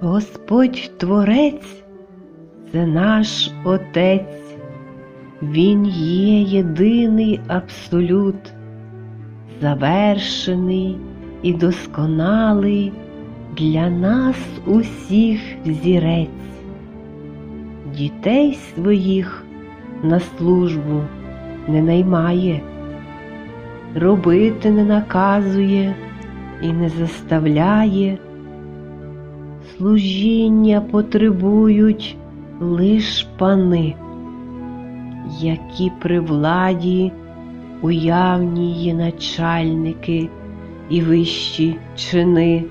Господь Творець це наш Отець, Він є єдиний абсолют, завершений і досконалий для нас усіх взірець. Дітей своїх на службу не наймає, робити не наказує і не заставляє. Служіння потребують лиш пани, які при владі уявні є начальники і вищі чини,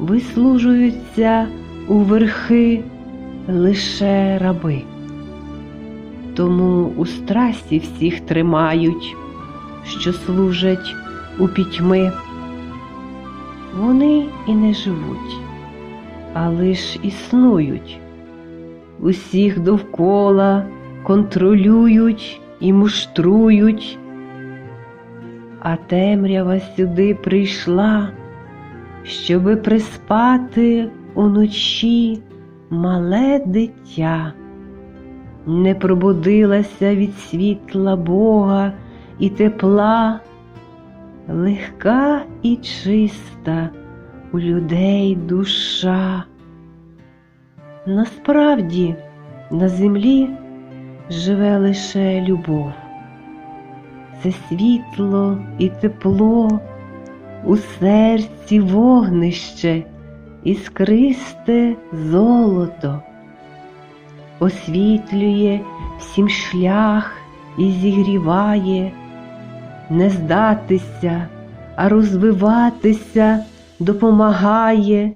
вислужуються у верхи лише раби. Тому у страсті всіх тримають, що служать у пітьми. Вони і не живуть, а лиш існують. Усіх довкола контролюють і муштрують. А темрява сюди прийшла, щоби приспати уночі мале дитя, не пробудилася від світла Бога і тепла, легка і чиста у людей душа. Насправді на землі живе лише любов, це світло і тепло, у серці вогнище іскристе золото, освітлює всім шлях і зігріває, не здатися, а розвиватися допомагає,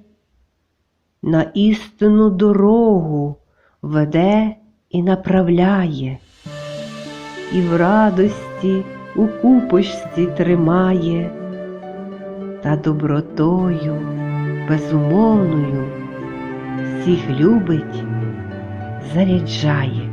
на істинну дорогу веде і направляє, і в радості у купочці тримає, та добротою безумовною всіх любить, заряджає.